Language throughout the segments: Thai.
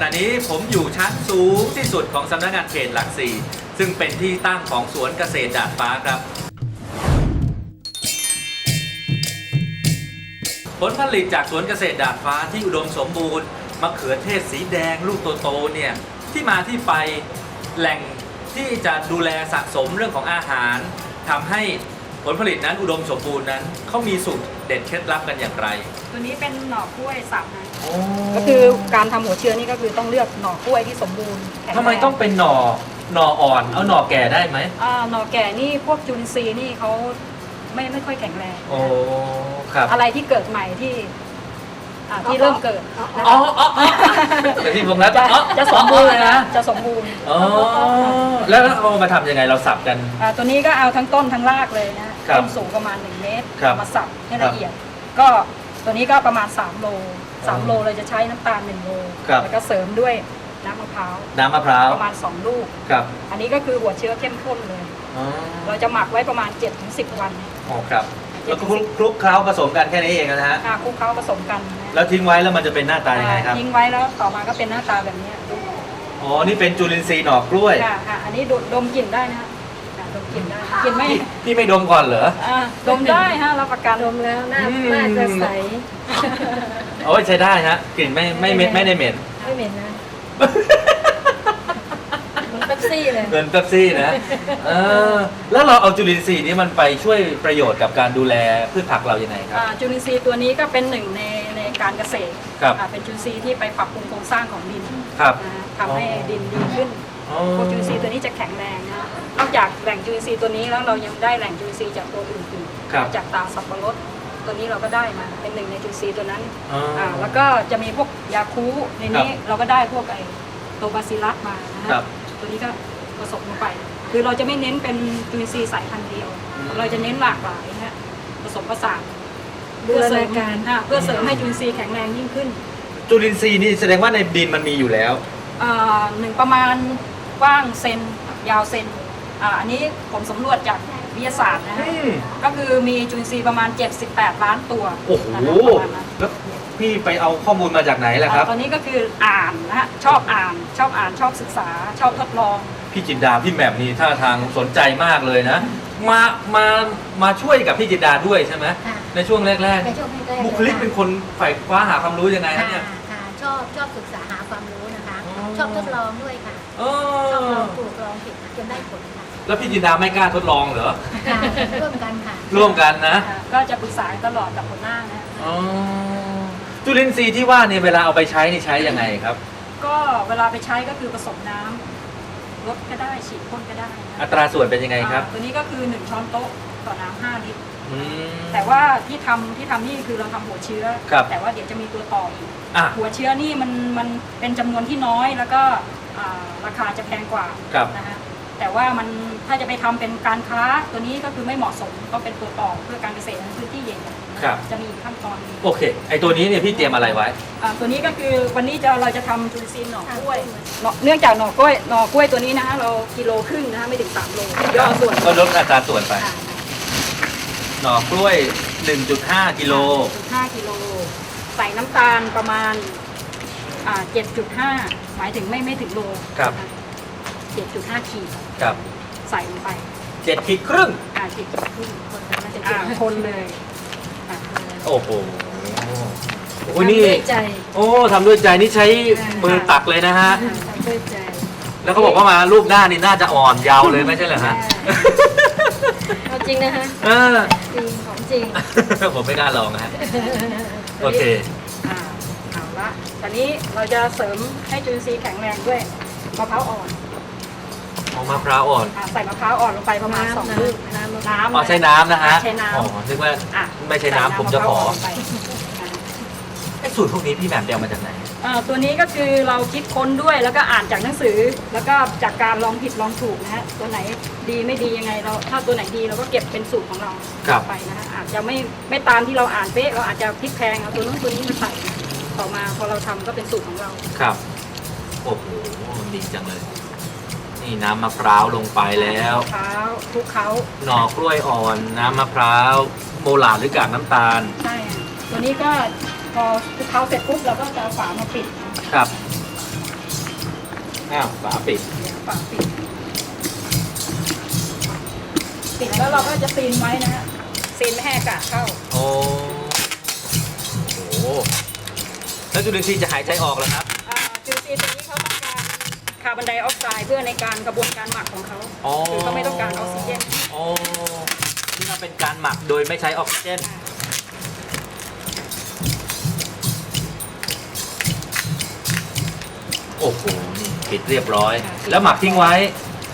ขณะนี้ผมอยู่ชั้นสูงที่สุดของสำนักงานเขตหลักสี่ซึ่งเป็นที่ตั้งของสวนเกษตรดาดฟ้าครับ ผลผลิตจากสวนเกษตรดาดฟ้าที่อุดมสมบูรณ์มะเขือเทศสีแดงลูกโตๆเนี่ยที่มาที่ไปแหล่งที่จะดูแลสะสมเรื่องของอาหารทำให้ ลผลิตนั้นอุดมสมบูรณ์นั้นเขามีสูตรเด็ดเคล็ดลับกันอย่างไร ตัวนี้เป็นหน่อกล้วยสับนะก็ก็คือการทำหัวเชื้อนี่ก็คือต้องเลือกหน่อกล้วยที่สมบูรณ์แข็งแรงทำไมต้องเป็นหน่อหน่ออ่อนเอาหน่อแก่ได้ไหมอ่าหน่อแก่นี่พวกจุลินทรีย์นี่เขาไม่ไม่ค่อยแข็งแรงโอ้ครับอะไรที่เกิดใหม่ที่อ่าที่เริ่มเกิดนะอ๋ออ๋ออ๋อแต่ที่ผมแล้วจะอ๋อจะสมบูรณ์เลยนะจะสมบูรณ์อ๋อแล้วเอามาทำยังไงเราสับกัน อ่าตัวนี้ก็เอาทั้งต้นทั้งรากเลยนะ ครับต้นสูงประมาณ 1 เมตรครับเอามาสับให้ครับละเอียด ก็ตัวนี้ก็ประมาณ 3 โลอ๋อ3โลเราจะใช้น้ำตาล 1 โล ครับ แล้วก็เสริมด้วยน้ำมะพร้าวน้ำมะพร้าวประมาณ 2 ลูก ครับอันนี้ก็คือหัวเชื้อเข้มข้นเลย อ๋อเราจะหมักไว้ประมาณ 7-10 วันอ๋อครับ แล้วก็คลุกคลุกเคล้าผสมกันแค่นี้เองนะฮะอ่าคลุกเคล้าผสมกันนะแล้วทิ้งไว้แล้วมันจะเป็นหน้าตายังไงครับทิ้งไว้แล้วต่อมาก็เป็นหน้าตาแบบนี้อ๋อนี่เป็นจุลินทรีย์หน่อกล้วย ค่ะค่ะอันนี้ดดดมกลิ่นได้นะค่ะดมกลิ่นได้กลิ่นไม่ พี่พี่ไม่ดมก่อนเหรอ อ่าดมได้ฮะรับประกัน ดมแล้วหน้าอืม หน้าจะใสโอ้ยใช้ได้ฮะกลิ่นไม่ไม่ไม่ไม่ได้เหม็น ไม่เหม็นนะเหมันเป๊ปซี่เลย เงินเป๊ปซี่นะเออแล้วเราเอาจุลินทรีย์นี้มันไปช่วยประโยชน์กับการดูแลพืชผักเรายังไงครับ อ่าจุลินทรีย์ตัวนี้ก็เป็นหนึ่งในในการเกษตรครับ อ่าเป็นจุลินทรีย์ที่ไปปรับปรุงโครงสร้างของดินครับ นะฮะทำให้ดินดีขึ้น อ๋อพวกจุลินทรีย์ตัวนี้จะแข็งแรงนะนอกจากแหล่งจุลินทรีย์ตัวนี้แล้วเรายังได้แหล่งจุลินทรีย์จากตัวอื่นครับๆจากตาสับปะรดตัวนี้เราก็ได้มาเป็นหนึ่งในจุลินทรีย์ตัวนั้นอ๋อออ่าแล้วก็จะมีพวกยาคูในนี้เราก็ได้พวกไอโตบาซิลลัสมานะฮะครับตัวนี้ก็ผสมลงไป คือเราจะไม่เน้นเป็นจุลินทรีย์สายพันธุ์เดียวอืมเราจะเน้นหลากหลายนะฮะผสมผสานบูรณาการ อ่เพื่อเสริมให้จุลินทรีย์แข็งแรงยิ่งขึ้นจุลินทรีย์นี่แสดงว่าในดินมันมีอยู่แล้ว อ่าหนึ่งประมาณ กว้างเซนยาวเซนอ่าอันนี้ผมสำรวจจากวิทยาศาสตร์นะฮะอืม ก็คือมีจุลินทรีย์ประมาณ 78 ล้านตัวโอ้โห นะฮะประมาณนั้นแล้วพี่ไปเอาข้อมูลมาจากไหนล่ะครับ อ่าตอนนี้ก็คืออ่านนะฮะชอบอ่านชอบอ่านชอบศึกษา ชอบทดลอง พี่จินดาพี่แหม่มนี่ท่าทางสนใจมากเลยนะ มามามาช่วยกับพี่จินดาด้วยใช่ไหมค่ะ ในช่วงแรกในช่วงแรกๆๆบุคลิกเป็นคนใฝ่คว้าหาความรู้ยังไงฮะค่ะเนี่ย ค่ะชอบชอบศึกษาหาความรู้นะคะ อ๋อ ชอบทดลองด้วยค่ะ เอชอบลอองปลูกลองผิดค่ะจนได้ผลค่ะแล้วพี่จินดาไม่กล้าทดลองเหรอ ค่ะร่วมกันค่ะ ร่วมกันนะอ่าก็จะปรึกษากันตลอดกับหัวหน้านะ อ๋อ จุลินทรีย์ที่ว่าเนี่ยเวลาเอาไปใช้นี่ใช้ยังไงครับ ก็เวลาไปใช้ก็คือผสมน้ำลดก็ได้ฉีดพ่นก็ได้นะอัตราส่วนเป็นยังไงครับ อ่าตัวนี้ก็คือ 1 ช้อนโต๊ะต่อน้ำ5ลิตร อืม แต่ว่าที่ทำที่ทำนี่คือเราทำหัวเชื้อ ครับ แต่ว่าเดี๋ยวจะมีตัวต่ออีก อะ หัวเชื้อนี่มันมันเป็นจำนวนที่น้อยแล้วก็อ่า ราคาจะแพงกว่าครับนะฮะแต่ว่ามันถ้าจะไปทำเป็นการค้าตัวนี้ก็คือไม่เหมาะสมต้องเป็นตัวต่อเพื่อการเกษตรในพื้นที่ใหญ่ๆครับจะมีอีกขั้นตอนหนึ่งโอเค ไอตัวนี้เนี่ยพี่เตรียมอะไรไว้อ่าตัวนี้ก็คือวันนี้จะเราจะทำจุลินทรีย์หน่อกล้วยหน่อเนื่องจากหน่อกล้วยหน่อกล้วยตัวนี้นะฮะเรากิโลครึ่งนะฮะไม่ถึง3โลย่อส่วนก็ลดอัตราส่วนไปอ่าหน่อกล้วย 1.5กิโล5กิโลใส่น้ำตาลประมาณ อ่า7.5 หมายถึงไม่ไม่ถึงโลครับ นะ7.5ขีดครับใส่ลงไป7ขีดครึ่ง อ่าขีดครึ่งอ่าคนเลยอ่าโอ้โหโอ้ยทำนี่ ด้วยใจ โอ้ทำด้วยใจนี่ใช้มือตักเลยนะฮะทำด้วยใจ แล้วเขาบอกว่ามารูปหน้านี่น่าจะอ่อนยาวเลยไม่ใช่เหรอฮะ เอาจริงนะคะเออ จริงของจริง ผมไม่น่าลองนะฮะ โอเคอ่าเอาละ ตอนนี้เราจะเสริมให้จุลินทรีย์แข็งแรงด้วยมะพร้าวอ่อนเอามะพร้าวอ่อนอ่าใส่มะพร้าวอ่อนลงไปประมาณสองน้ำลูกน้ำมะพร้าวน้ำอ๋อใช้น้ำนะฮะใช้น้ำอ๋อนึกว่าอะไม่ใช่น้ำผมจะขอใส่น้ำมพร้าวลงไปอ่าไอ้สูตรพวกนี้พี่แหม่มไปเอามาจากไหนอ่าตัวนี้ก็คือเราคิดค้นด้วยแล้วก็อ่านจากหนังสือ แล้วก็จากการลองผิดลองถูกนะฮะตัวไหนดีไม่ดียังไงเราถ้าตัวไหนดีเราก็เก็บเป็นสูตรของเราครับ ไปนะฮะอาจจะไม่ไม่ตามที่เราอ่านเป๊ะเราอาจจะพลิกแพลงเอาตัวนู้นตัวนี้มาใส่นะ ต่อมาพอเราทำก็เป็นสูตรของเราครับ โอ้โห ดีจังเลย นี่น้ำมะพร้าวลงไปแล้วมะพร้าวคลุกเขาหน่อกล้วยอ่อน น้ำมะพร้าวโมลาดหรือกากน้ำตาล ใช่ค่ะตัวนี้ก็พอคลุกเขาเสร็จปุ๊บเราก็จะเอาฝามาปิดนะครับ อ้าว ฝาปิดฝาปิดปิดแล้วเราก็จะซีนไว้นะฮะซีนไม่ให้อากาศเข้า โอ้โห แล้วจุลินทรีย์จะหายใจออกเหรอครับ อ่าจุลินทรีย์ตัวนี้เขาต้องการคาร์บอนไดออกไซด์เพื่อในการกระบวนการหมักของเขาอ๋อ คือเขาไม่ต้องการออกซิเจนโอ้นี่มันเป็นการหมักโดยไม่ใช้ออกซิเจน โอ้โหนี่ปิดเรียบร้อย แล้วหมักทิ้งไว้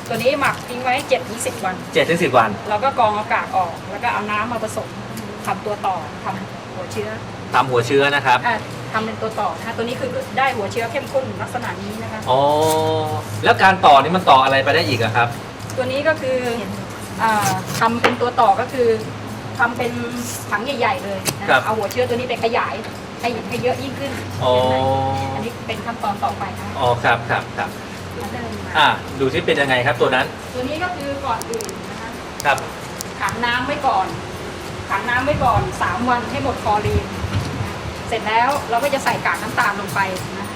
ตัวนี้หมักทิ้งไว้7จ็ถึงสิวัน 7-10 วันเราก็กรองอากาศออก แล้วก็เอาน้ำมาผสมทำตัวต่อทำหัวเชื้อตามหัวเชื้อนะครับ อะ ทำเป็นตัวต่อนะคะตัวนี้คือได้หัวเชื้อเข้มข้นลักษณะนี้นะคะ อ๋อ แล้วการต่อนี่มันต่ออะไรไปได้อีกอะครับ ตัวนี้ก็คืออ่าทำเป็นตัวต่อก็คือทำเป็นถังใหญ่ ๆ เลยนะครับ เอาหัวเชื้อตัวนี้ไปขยายให้ให้เยอะยิ่งขึ้นอ๋อ อันนี้เป็นขั้นตอนต่อไปนะอ๋อครับครับครับ มาเริ่มมาอะดูที่เป็นยังไงครับตัวนั้น ตัวนี้ก็คือก่อนอื่นนะคะครับ ขังน้ำไว้ก่อน ขังน้ำไว้ก่อน3วันให้หมดคลอรีนเส ร็จแล้วเราก็จะใส่กากน้ำตาลลงไปนะ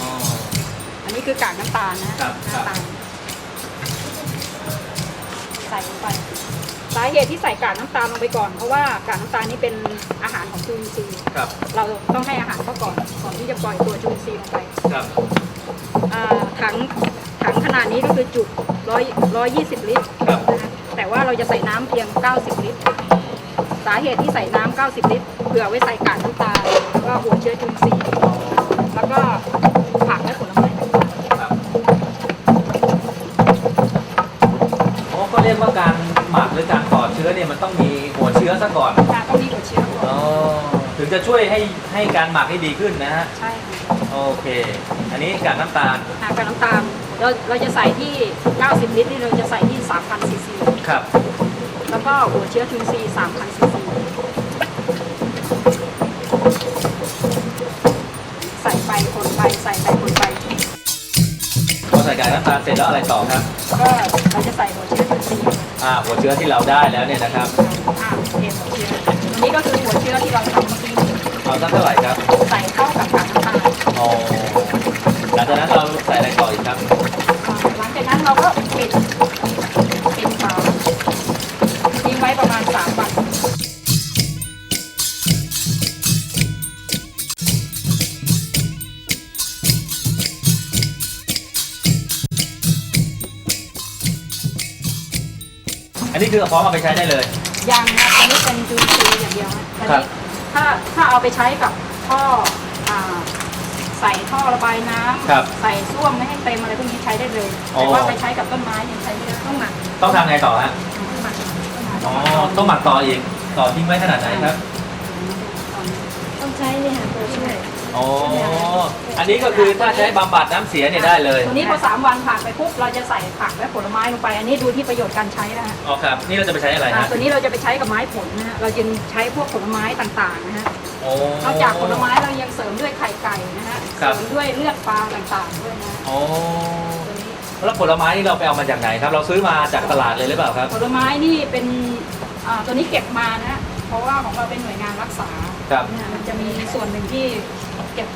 อ๋อ อันนี้คือกากน้ำตาลนะครับครับ น้ำตาลใส่ลงไปสาเหตุที่ใส่กากน้ำตาลลงไปก่อน เพราะว่ากากน้ำตาลนี้เป็นอาหารของจุลินทรีย์ครับเราต้องให้อาหารเขาก่อนก่อนที่จะปล่อยตัวจุลินทรีย์ลงไป ครับอ่าถังถังขนาดนี้ก็คือจุร้อยร้อยยี่สิบลิตร ครับนะคะ แต่ว่าเราจะใส่น้ำเพียง 90 ลิตร สาเหตุที่ใส่น้ำ90 ลิตรเผื่อไว้ใส่กากน้ำตาลแล้วก็หัวเชื้อจุลินทรีย์แล้วก็ผักและผลไม้ต่างครับโอ้ก็เรียกว่าการหมักหรือการต่อเชื้อเนี่ยมันต้องมีหัวเชื้อซะก่อนๆค่ะต้องมีหัวเชื้อก่อนอ๋อถึงจะช่วยให้ให้การหมักให้ดีขึ้นนะฮะใช่ค่ะโอเค อันนี้กากน้ำตาล หากากน้ำตาล เราเราจะใส่ที่ 90 ลิตรนี่เราจะใส่ที่ 3,000 ซีซี ครับ แล้วก็หัวเชื้อจุลินทรีย์3,000 ซีซี ใส่ไปคนไปใส่ไปคนไป พอใส่กากน้ำตาลเสร็จแล้วอะไรต่อครับ ก็เราจะใส่หัวเชื้อจุลินทรีย์ อ่า หัวเชื้อที่เราได้แล้วเนี่ยนะครับ อ่าเทหัวเชื้ออันนี้ก็คือหัวเชื้อที่เราทำเมื่อกี้เอาสักเท่าไหร่ครับ ใส่เข้ากับกาก ครับอ่าหลังจากนั้นเราก็ปิดปิดฝาทิ้งไว้ประมาณ3วันอันนี้คือพร้อมเอาไปใช้ได้เลย ยังนะอันนี้เป็นจูซีอย่างเดียวนะอันครับนี้ถ้าถ้าเอาไปใช้กับท่ออ่า ใส่ท่อระบายน้ำครับใส่ส้วมไม่ให้เต็มอะไรพวกนี้ใช้ได้เลยอ๋อ แต่ว่าไปใช้กับต้นไม้ยังใช้ไม่ได้ต้องหมักต้องทำไงต่อฮะ ต้องหมักต้องหมักอ๋อ ต้องหมักต่ออีก ต่อทิ้งไว้ขนาดไหนครับ ต้องใช้เนี่ยค่ะตัวช่วย อ๋อ อันนี้ก็คือถ้าใช้บำบัดน้ำเสียเนี่ยได้เลยตัวนี้พอสามวันผ่านไปปุ๊บเราจะใส่ผักและผลไม้ลงไป อันนี้ดูที่ประโยชน์การใช้นะฮะอ๋อครับ นี่เราจะไปใช้อะไรอ่าฮะตัวนี้เราจะไปใช้กับไม้ผลนะฮะเราจึงใช้พวกผลไม้ต่างๆนะฮะโอ้ นอกจากผลไม้เรายังเสริมด้วยไข่ไก่นะฮะครัเสบริมด้วยเลือดปลาต่างๆด้วยนะฮะโอ้ตัวนี้แล้วผลไม้นี่เราไปเอามาจากไหนครับ เราซื้อมาจากตลาดเลยหรือเปล่าครับ ผลไม้นี่เป็นอ่าตัวนี้เก็บมานะฮะ เพราะว่าของเราเป็นหน่วยงานรักษาครับ เนี่ยมันจะมีส่วนหนึ่งที่เก็บ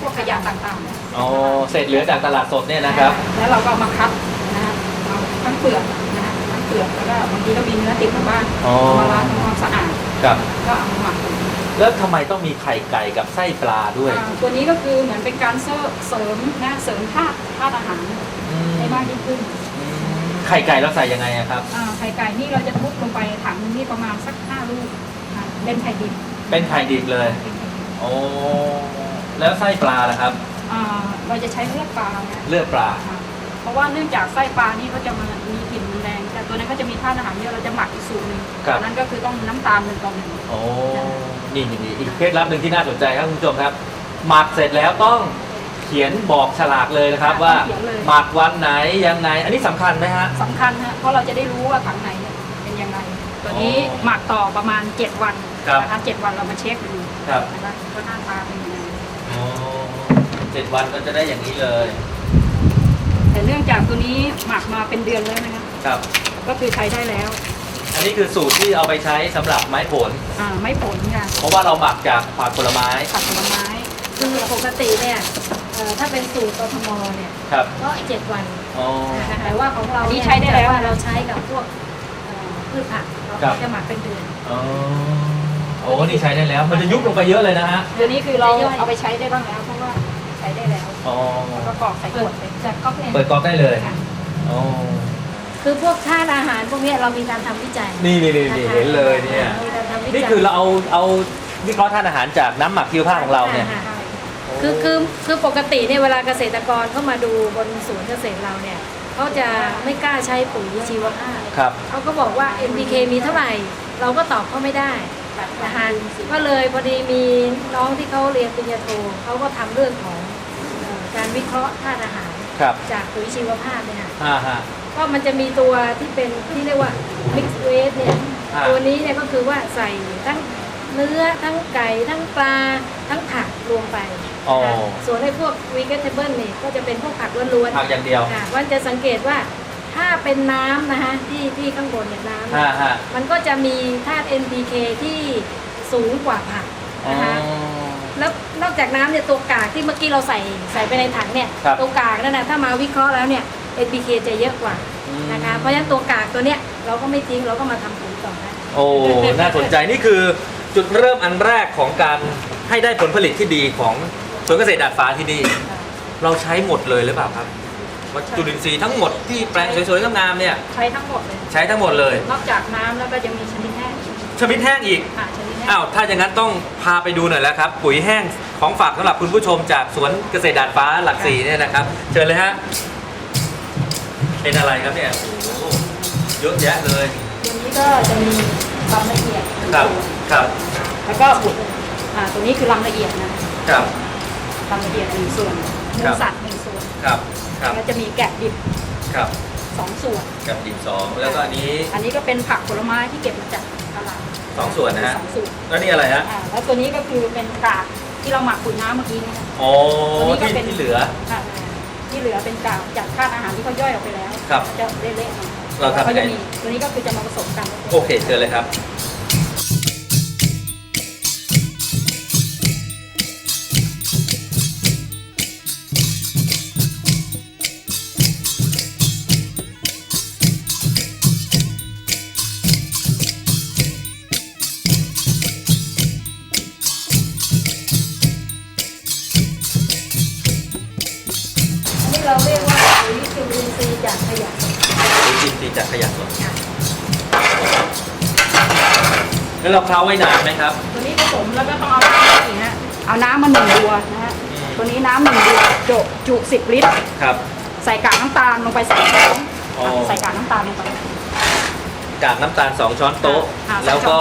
พวกขยะต่างๆนะอ๋อเศษเหลือจากตลาดสดเนี่ยนะครับ แล้วเราก็เอามาคัดนะฮะเอาทั้งเปลือกนะฮะทั้งเปลือกแล้วก็บางทีก็มีเนื้อติดมาบ้างอ๋อ เอามาล้างทำความสะอาดครับ ก็เอามาหมักแล้วทำไมต้องมีไข่ไก่กับไส้ปลาด้วยอ่าตัวนี้ก็คือเหมือนเป็นการเสริมเสริมนะเสริมธาตุธาตุอาหารอืมได้มากยิ่งขึ้นอืม ไข่ไก่เราใส่ยังไงอะครับ อ่าไข่ไก่นี่เราจะทุบลงไปถังนึงนี่ประมาณสักห้าลูกอ่าเป็นไข่ดิบเป็นไข่ดิบเลย เป็นไข่ดิบโอ้แล้วไส้ปลาล่ะครับ อ่าเราจะใช้เลือดปลานะเลือดปลาอ่าเพราะว่าเนื่องจากไส้ปลานี่ก็จะมามีกลิ่นแรง แต่ตัวนั้นก็จะมีธาตุอาหารเยอะเราจะหมักอีกสูตรหนึ่งครับ อันนั้นก็คือต้องน้ำตาลหนึ่งต่อหนึ่งโอ้นี่นี่นี่อีกเคล็ดลับหนึ่งที่น่าสนใจครับคุณผู้ชมครับ หมักเสร็จแล้วต้อง เขียนบอกฉลากเลยนะครับว่าเขียนเลย หมักวันไหนยังไง อันนี้สำคัญไหมฮะ สำคัญฮะเพราะเราจะได้รู้ว่าถังไหนเนี่ยเป็นยังไง ตัวนี้อ๋อหมักต่อประมาณ 7 วันครับ นะคะ7วันเรามาเช็คดูครับนะคะว่าหน้าตาเป็นยังไงอ๋อเจ็ดวันก็จะได้อย่างนี้เลยแต่เนื่องจากตัวนี้หมักมาเป็นเดือนแล้วนะคะครับ ก็คือใช้ได้แล้วอัอันนี้คือสูตรที่เอาไปใช้สำหรับไม้ผล อ่าไม่ผลค่ะเพราะว่าเราหมักจากผักผลไม้ ผักผลไม้คือปกติเนี่ยเอ่อถ้าเป็นสูตรกทมเนี่ยครับก็เจ็ดวันอ๋อ นะคะแต่ว่าของเราอันนี้เนี่ยใช้ได้แล้วต่าเราใช้กับพวกเอ่อพืชผักเราครับก็จะหมักเป็นเดือน อ๋อโอ้นี่ใช้ได้แล้ว มันจะยุบลงไปเยอะเลยนะฮะตัวนี้คือเราจะย่อยเอาไปใช้ได้บ้างแล้วเพราะว่าใช้ได้แล้วอ๋อแล้วก็กรอกใส่ขเปิวดดเลยจากก๊อกเนี่ยเปิดกรอกได้เลยค่ะอ๋อคือพวกธาตุอาหารพวกเนี้ยเรามีการทำวิจัยนี่นี่นี่ะนี่คะเห็นเลยเนี่ย มีการทำวิจัยนี่คือเราเอาเอาวิเคราะห์ธาตุอาหารจากน้ำหมักคิวผ้าของเราเนี่ยค่ะ คือคือคือปกติเนี่ยเวลาเกษตรกรเข้ามาดูบนสวนเกษตรเราเนี่ยเขาจะไม่กล้าใช้ปุ๋ยชีวภาพครับ เขาก็บอกว่า NPK มีเท่าไหร่ เราก็ตอบเขาไม่ได้นะคะก็เลยพอดีมีน้องที่เขาเรียนปริญญาโทเขาก็ทำเรื่องของเอ่อการวิเคราะห์ธาตุอาหารครับจากปุ๋ยชีวภาพเนี่ยค่ะอ่าฮะก็มันจะมีตัวที่เป็นที่เรียกว่า mixed waste เนี่ยอ่าตัวนี้เนี่ยก็คือว่าใส่ทั้งเนื้อทั้งไก่ทั้งปลาทั้งผักรวมไป อ๋อนะคะส่วนในพวก vegetable เนี่ยก็จะเป็นพวกผักล้วนผักอย่างเดียวๆค่ะวันจะสังเกตว่าถ้าเป็นน้ำนะคะที่ที่ข้างบนเนี่ยน้ำเนี่อ่ายฮะ มันก็จะมีธาตุ NPK ที่สูงกว่าผักอ๋อ นะคะแล้วนอกจากน้ำเนี่ยตัวกากที่เมื่อกี้เราใส่ใส่ไปในถังเนี่ยครับ ตัวกากนั่นนะถ้ามาวิเคราะห์แล้วเนี่ย NPK จะเยอะกว่าอืมนะคะเพราะฉะนั้นตัวกากตัวเนี้ยเราก็ไม่ทิ้งเราก็มาทำปุ๋ยต่อได้ โอ้ น่าสนใจนี่คือจุดเริ่มอันแรกของการให้ได้ผลผลิตที่ดีของ สวนเกษตรดาดฟ้าที่นี่ เราใช้หมดเลยหรือเปล่าครับวัตจุลินทรีย์ทั้งหมดที่แปลงสวยๆงามๆเนี่ย ใช้ทั้งหมดเลย ใช้ทั้งหมดเลย นอกจากน้ำแล้วก็จะมีชนิดแห้งชมิดแห้งอีก ค่ะชนิดแห้งอ้าว ถ้าอย่างนั้นต้องพาไปดูหน่อยแล้วครับ ปุ๋ยแห้งของฝากสำหรับคุณผู้ชมจากสวนเกษตรดาดฟ้าหลักสี่เนี่ยนะครับ เชิญเลยฮะ เป็นอะไรครับเนี่ยโอ้โหเยอะแยะเลย ตัวนี้ก็จะมีความละเอียดครับ ครับ แล้วก็บุตรอ่าตัวนี้คือลำละเอียดนะ ครับ ลำละเอียดหนึ่งส่วนเนื้ครัอบสัตว์หนึ่งส่วนครับครับแล้วจะมีแกะดิบครับสองส่วนกับดิบสองแล้วก็อันนี้อันนี้ก็เป็นผักผลไม้ที่เก็บมาจากตลาดสองส่วนนะฮะสองส่วนแล้วนี่อะไรฮะอ่าแล้วตัวนี้ก็คือเป็นกากที่เราหมักปุ๋ยน้ำเมื่อกี้นะคะอ๋อตัวนี้ก็ที่เป็นที่เหลืออ่าที่เหลือเป็นกากจากธาตุอาหารที่เขาย่อยออกไปแล้วครับจะเละๆหน่อยเราทำเขายังจะไงมีตัวนี้ก็คือจะมาผสมกัน โอเคเชิญเลยครับ จินทรีย์จากขยะสดแล้วเราเคล้าไว้นานไหมครับ ตัวนี้ผสมแล้วก็ต้องเอาน้ำอีกฮะเอาน้ำมาหนึ่งบัวนะฮะอืมตัวนี้น้ำหนึ่งบัวจุจุสิบลิตร ครับ ใส่กากน้ำตาลลงไปสามช้อนอ๋อ ใส่กากน้ำตาลลงไปกากน้ำตาล 2 ช้อนโต๊ะ อ่าแล้วก็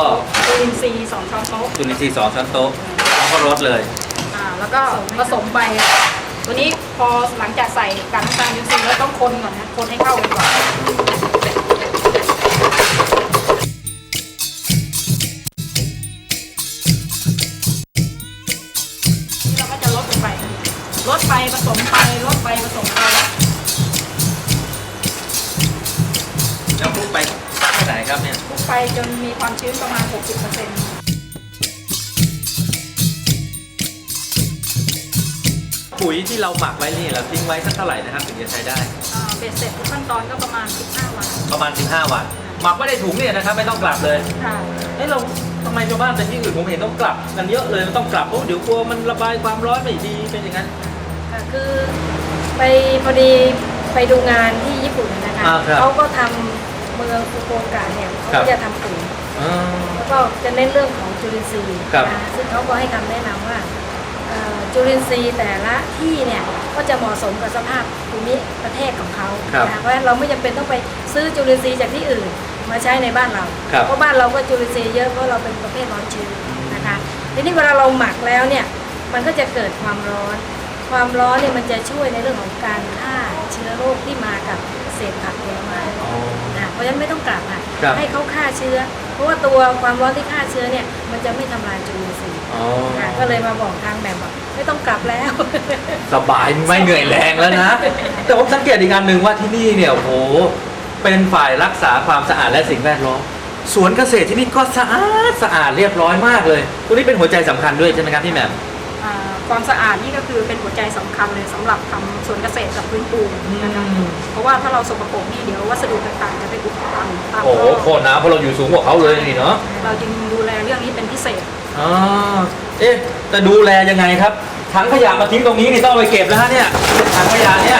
จุลินทรีย์สองช้อนโต๊ะจุลินทรีย์2ช้อนโต๊ะแล้วก็รดเลย อ่าแล้วก็ผสมไป ตัวนี้พอหลังจากใส่กากน้ำตาลจุลินทรีย์แล้วต้องคนก่อนนะคนให้เข้ากันก่อนนี่ ลดไปผสมไปลดไปผสมไปแล้วคลุกไปแค่ไหนครับเนี่ย คลุกไปจนมีความชื้นประมาณ 60%เปุ๋ยที่เราหมักไว้นี่เราทิ้งไว้สักเท่าไหร่นะครับถึงจะใช้ได้อ่าเบ็ดเสร็จทุกขั้นตอนก็ประมาณ 15 วัน ประมาณ 15 วัน หมักไว้ในถุงเนี่ยนะครับไม่ต้องกลับเลยค่ะเอ้เราทำไมชาวบ้านไปที่อื่นผมเห็นต้องกลับกันเยอะเลยมันต้องกลับเพราะเดี๋ยวกลัวมันระบายความร้อนไม่ดีเป็นอย่างนั้น ค่ะคือไปพอดีไปดูงานที่ญี่ปุ่นนะคะอ่าครับเขาก็ทำเมืองฟุกุโอกะเนี่ยเขาครัก็บจะทำปุ๋ยอ่า แล้วก็จะเน้นเรื่องของจุลินทรีย์ครับ นะซึ่งเขาก็ให้คำแนะนำว่าเอ่อจุลินทรีย์แต่ละที่เนี่ยก็จะเหมาะสมกับสภาพภูมิประเทศของเขาครับนะเพราะฉะนั้นเราไม่จำเป็นต้องไปซื้อจุลินทรีย์จากที่อื่นมาใช้ในบ้านเรา ครับ เพราะบ้านเราก็จุลินทรีย์เยอะเพราะเราเป็นประเภทร้อนชื้นนะคะทีนี้เวลาเราหมักแล้วเนี่ยมันก็จะเกิดความร้อน ความร้อนเนี่ยมันจะช่วยในเรื่องของการฆ่าเชื้อโรคที่มากับเศษผักผลไม้อ๋อนะเพราะฉะนั้นไม่ต้องกลับอะครับ ให้เขาฆ่าเชื้อ เพราะว่าตัวความร้อนที่ฆ่าเชื้อเนี่ยมันจะไม่ทำลายจุลินทรีย์อ๋อนะก็เลยมาบอกทางแบบว่าไม่ต้องกลับแล้ว สบายไม่เหนื่อยแรงแล้วนะ แต่ผมสังเกตอีกอันหนึ่งว่าที่นี่เนี่ยโอ้โหเป็นฝ่ายรักษาความสะอาดและสิ่งแวดล้อมสวนเกษตรที่นี่ก็สะอาดสะอาดเรียบร้อยมากเลยตัวนี้เป็นหัวใจสำคัญด้วยใช่ไหมครับพี่แหม่มอ่า ความสะอาดนี่ก็คือเป็นหัวใจสำคัญเลยสำหรับทำสวนเกษตรกับพื้นปูนนะคะอืมเพราะว่าถ้าเราสกปรกนี่เดี๋ยววัสดุต่างๆจะไปอุดตันตามโอ้โหท่อโคตรน้ำเพราะเราอยู่สูงกว่าเขาเลยนี่เนาะเราจึงดูแลเรื่องนี้เป็นพิเศษอ๋อเอ๊ะแต่ดูแลยังไงครับถังขยะมาทิ้งตรงนี้นี่ต้องเอาไปเก็บแล้วฮะเนี่ยถังขยะเนี่ย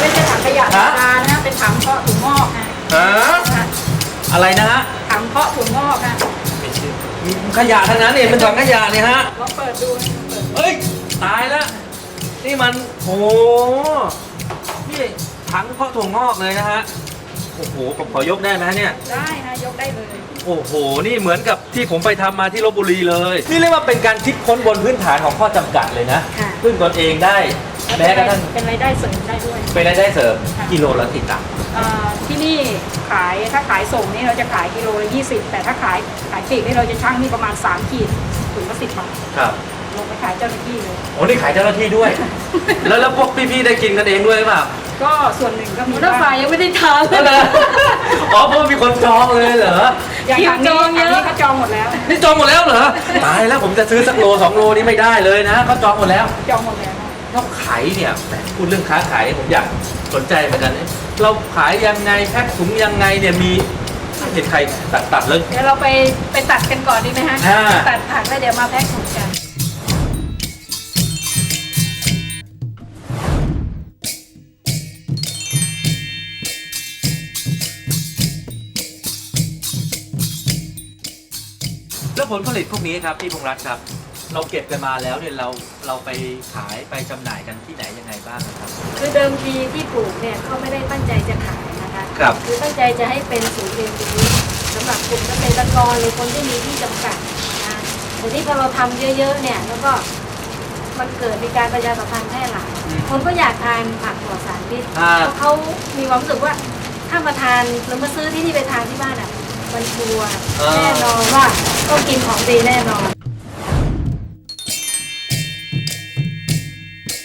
ไม่ใช่ถังขยะธรรมดานะเป็นถังเพาะถั่วงอกนะฮะอะไรนะฮะถังเพาะถั่วงอกนะ ขยะทั้งนั้นเนี่ยเป็นถังขยะเนี่ยฮะลองเปิดดูเปิดเฮ้ยตายแล้วนี่มันโหนี่ถังเพาะถั่วงอกเลยนะฮะโอ้โหผมขอยกได้ไหมฮะเนี่ยได้นะยกได้เลย โอ้โห นี่เหมือนกับที่ผมไปทำมาที่ลบบุรีเลย นี่เรียกว่าเป็นการคิดค้นบนพื้นฐานของข้อจำกัดเลยนะค่ะพึ่งตนเองได้แม้กระทั่งเป็นรายได้เสริมได้ด้วย เป็นรายได้เสริมค่ะ กิโลละติดตังค์เอ่อ ที่นี่ขายถ้าขายส่งนี่เราจะขายกิโลละ20 แต่ถ้าขายขายปลีกนี่เราจะชั่งนี่ประมาณ 3 ขีดถุงละสิบบาทครับลงไปขายเจ้าหน้าที่เลยโอ้นี่ขายเจ้าหน้าที่ด้วย แล้วแล้วพวกพี่ๆได้กินกันเองด้วยหรือเปล่าก็ส่วนหนึ่งก็มีรถไฟบ้างยังไม่ได้ทก็เลยอ๋อเพราะว่ามีคนจองเลยเหรออย่างทางนี้คิวจองเยทางอะนี้ก็จองหมดแล้ว นี่จองหมดแล้วเหรอตายแล้วผมจะซื้อสักโลสองโลนี่ไม่ได้เลยนะเขาจองหมดแล้ว จองหมดแล้วแล้วขายเนี่ยแหมพูดเรื่องค้าขายผมอยากสนใจเหมือนกัน เนี่ยเราขายยังไงแพ็คถุงยังไงเนี่ยมีเห็นใครตัดตัดเลย เดี๋ยวเราไปไปตัดกันก่อนดีไหมฮะ อ่า ตัดผักแล้วเดี๋ยวมาแพ็คถุงกัน แล้วผลผลิตพวกนี้ครับพี่พงษ์รัตน์ครับ เราเก็บกันมาแล้วเนี่ยเราเราไปขายไปจำหน่ายกันที่ไหนยังไงบ้างครับ คือเดิมทีที่ปลูกเนี่ยเขาไม่ได้ตั้งใจจะขายนะคะครับ คือตั้งใจจะให้เป็นศูนย์เรียนรู้สำหรับกลุ่มเกษตรกรหรือคนที่มีที่จำกัดนะแต่ที่พอเราทำเยอะๆเนี่ยแล้วก็มันเกิดมีการประชาสัมพันธ์แพร่หลายอืมคนก็อยากทานผักปลอดสารพิษอ่า เพราะเขามีความรู้สึกว่าถ้ามาทานหรือมาซื้อที่นี่ไปทานที่บ้านอะมันชัวร์แน่นอนว่าต้องกินของดีแน่นอน